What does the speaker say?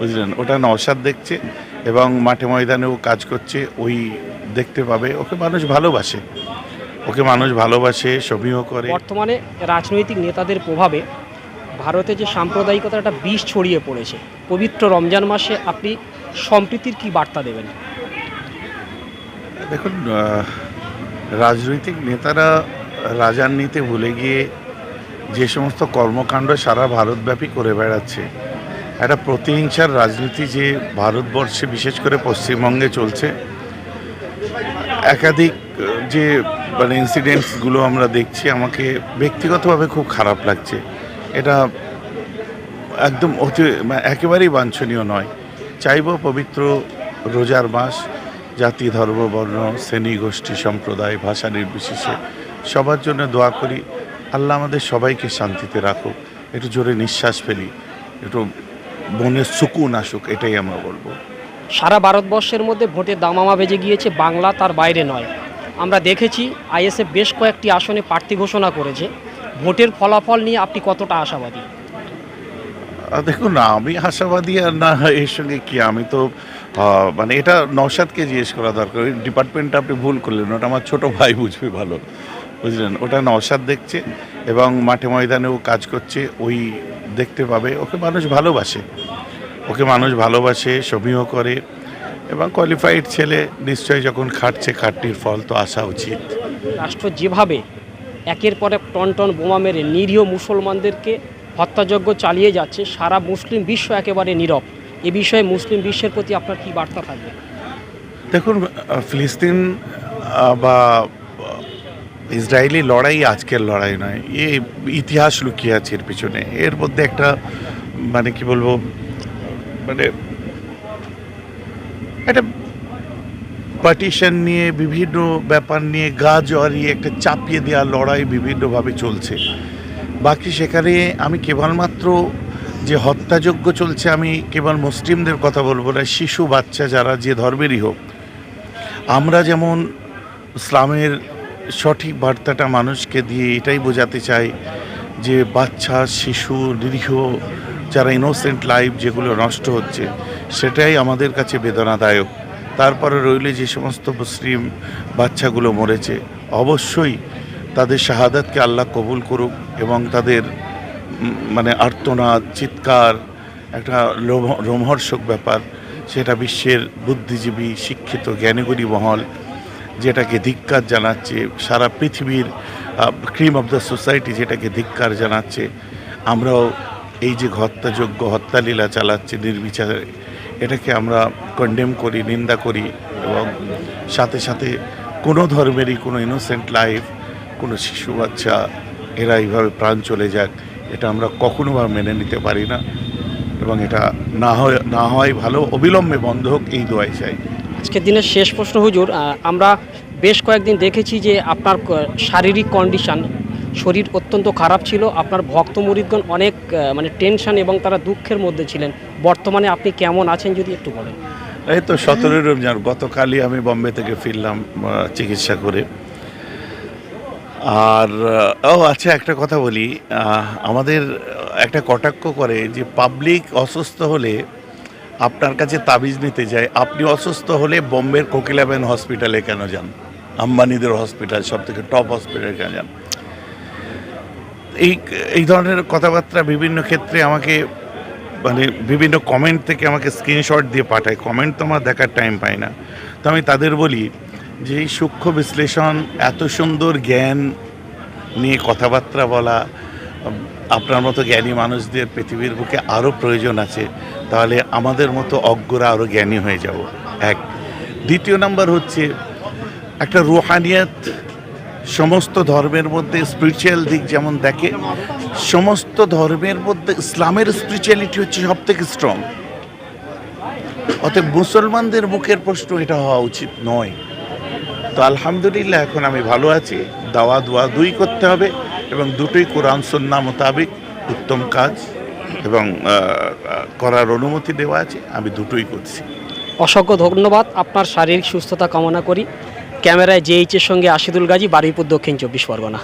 বুঝলেন? ওটা নওশাদ দেখছে এবং মাঠে ময়দানেও কাজ করছে ওই দেখতে পাবে। ওকে মানুষ ভালোবাসে। ওকে মানুষ ভালোবাসে সমীহ করে। বর্তমানে রাজনৈতিক নেতাদের প্রভাবে ভারতে যে সাম্প্রদায়িকতার একটা বিষ ছড়িয়ে পড়েছে পবিত্র রমজান মাসে আপনি সম্প্রীতির কি বার্তা দেবেন? দেখুন রাজনৈতিক নেতারা রাজান্বিতে ভুলে গিয়ে যে সমস্ত কর্মকাণ্ড সারা ভারতব্যাপী করে বেড়াচ্ছে একটা প্রতিহিংসার রাজনীতি যে ভারতবর্ষে বিশেষ করে পশ্চিমবঙ্গে চলছে, একাধিক যে মানে ইনসিডেন্টসগুলো আমরা দেখছি, আমাকে ব্যক্তিগতভাবে খুব খারাপ লাগছে। এটা একদম অতি মানে একেবারেই বাঞ্ছনীয় নয়। চাইব পবিত্র রোজার মাস, জাতি, ধর্ম, বর্ণ, শ্রেণি, গোষ্ঠী, সম্প্রদায়, ভাষা নির্বিশেষে সবার জন্য দোয়া করি। আল্লাহ আমাদের সবাইকে শান্তিতে রাখুক। একটু জোরে নিঃশ্বাস ফেলি। একটু মনের সুকুন আসুক এটাই আমরা বলব। সারা ভারতবর্ষের মধ্যে ভোটের দামামা বেজে গিয়েছে বাংলা তার বাইরে নয়। আমরা দেখেছি আইএসএফ বেশ কয়েকটি আসনে প্রার্থী ঘোষণা করেছে। ভোটের ফলাফল নিয়ে আপনি কতটা আশাবাদী? দেখুন আমি আশাবাদী আর না এর সঙ্গে কি? আমি তো মানে এটা নওশাদকে জিজ্ঞেস করা দরকার। ডিপার্টমেন্টটা আপনি ভুল করলেন ওটা আমার ছোট ভাই বুঝবে ভালো। বুঝলেন? ওটা নওশাদ দেখছে এবং মাঠে ময়দানেও কাজ করছে ওই দেখতে পাবে। ওকে মানুষ ভালোবাসে। ওকে মানুষ ভালোবাসে সমীহ করে এবং কোয়ালিফাইড ছেলে নিশ্চয়ই যখন খাটছে খাটনির ফল তো আসা উচিত। রাষ্ট্র যেভাবে একের পর এক টন টন বোমা মেরে নিরীহ মুসলমানদেরকে হত্যাযজ্ঞ চালিয়ে যাচ্ছে সারা মুসলিম বিশ্ব একেবারে নীরব। এ বিষয়ে মুসলিম বিশ্বের প্রতি আপনার কি বার্তা থাকবে? দেখুন ফিলিস্তিন বা ইসরায়েলি লড়াই আজকের লড়াই নয়, এ ইতিহাস লুকিয়ে আছে এর পিছনে। এর মধ্যে একটা মানে কি বলব মানে একটা পার্টিশন নিয়ে, বিভিন্ন ব্যাপার নিয়ে গা জড়িয়ে একটা চাপিয়ে দেওয়া লড়াই বিভিন্নভাবে চলছে। বাকি সেখানে আমি কেবলমাত্র যে হত্যাযজ্ঞ চলছে, আমি কেবল মুসলিমদের কথা বলব না, শিশু, বাচ্চা যারা যে ধর্মেরই হোক, আমরা যেমন ইসলামের সঠিক বার্তাটা মানুষকে দিয়ে এটাই বোঝাতে চাই যে বাচ্চা, শিশু, নিরীহ, যারা ইনোসেন্ট লাইফ যেগুলো নষ্ট হচ্ছে, সেটাই আমাদের কাছে বেদনাদায়ক। তারপরে রইলে যে সমস্ত মুসলিম বাচ্চাগুলো মরেছে, অবশ্যই তাদের শাহাদাতকে আল্লাহ কবুল করুক এবং তাদের মানে আর্তনাদ, চিৎকার, একটা রোমহর্ষক ব্যাপার, সেটা বিশ্বের বুদ্ধিজীবী, শিক্ষিত জ্ঞানীগুণী মহল যেটাকে ধিক্কার জানাচ্ছে, সারা পৃথিবীর ক্রিম অফ দ্য সোসাইটি যেটাকে ধিক্কার জানাচ্ছে, আমরাও এই যে হত্যাযোগ্য হত্যালীলা চালাচ্ছে নির্বিচারে, এটাকে আমরা কন্ডেম করি, নিন্দা করি এবং সাথে সাথে কোনো ধর্মেরই কোনো ইনোসেন্ট লাইফ কোনো শিশু বাচ্চা, এরা এইভাবে প্রাণ চলে যাক, এটা আমরা কখনো বা মেনে নিতে পারি না এবং এটা না হয় না হয় ভালো, অবিলম্বে বন্ধ হোক, এই দোয়াই চাই। আজকের দিনের শেষ প্রশ্ন, হুজুর আমরা বেশ কয়েকদিন দেখেছি যে আপনার শারীরিক কন্ডিশন শরীর অত্যন্ত খারাপ ছিল, আপনার ভক্ত মুরিদগণ অনেক মানে টেনশন এবং তারা দুঃখের মধ্যে ছিলেন। বর্তমানে আপনি কেমন আছেন, যদি একটু বলেন? এই তো সতেরোই রমজান, গতকালই আমি বম্বে থেকে ফিরলাম চিকিৎসা করে। আর ও আচ্ছা একটা কথা বলি আমাদের একটা কটাক্ষ করে যে পাবলিক অসুস্থ হলে আপনার কাছে তাবিজ নিতে যায়, আপনি অসুস্থ হলে বোম্বের কোকিলাবেন হসপিটালে কেন যান? আম্বানিদের হসপিটাল সব থেকে টপ হসপিটালে কেন যান? এই এই ধরনের কথাবার্তা বিভিন্ন ক্ষেত্রে আমাকে মানে বিভিন্ন কমেন্ট থেকে আমাকে স্ক্রিনশট দিয়ে পাঠায়। কমেন্ট তো আমার দেখার টাইম পাই না। তো আমি তাদের বলি যে, এই সূক্ষ্ম বিশ্লেষণ, এত সুন্দর জ্ঞান নিয়ে কথাবার্তা বলা, আপনার মতো জ্ঞানী মানুষদের পৃথিবীর বুকে আরও প্রয়োজন আছে। তাহলে আমাদের মতো অজ্ঞরা আরও জ্ঞানী হয়ে যাব। এক। দ্বিতীয় নাম্বার হচ্ছে, একটা রুহানিয়াত সমস্ত ধর্মের মধ্যে স্পিরিচুয়াল দিক যেমন দেখে, সমস্ত ধর্মের মধ্যে ইসলামের স্পিরিচুয়ালিটি হচ্ছে সব থেকে স্ট্রং অতএব মুসলমানদের মুখের প্রশ্ন এটা হওয়া উচিত নয়। তো আলহামদুলিল্লাহ এখন আমি ভালো আছি। দাওয়া দোয়া দুই করতে হবে এবং দুটোই কোরআন সন্না মোতাবেক উত্তম কাজ। এবং করার অনুমতি দেওয়া আছে, আমি দুটোই করছি। অসংখ্য ধন্যবাদ, আপনার শারীরিক সুস্থতা কামনা করি। ক্যামেরায় জেএইচের সঙ্গে আশিদুল গাজী, বারুইপুর দক্ষিণ চব্বিশ পরগনা।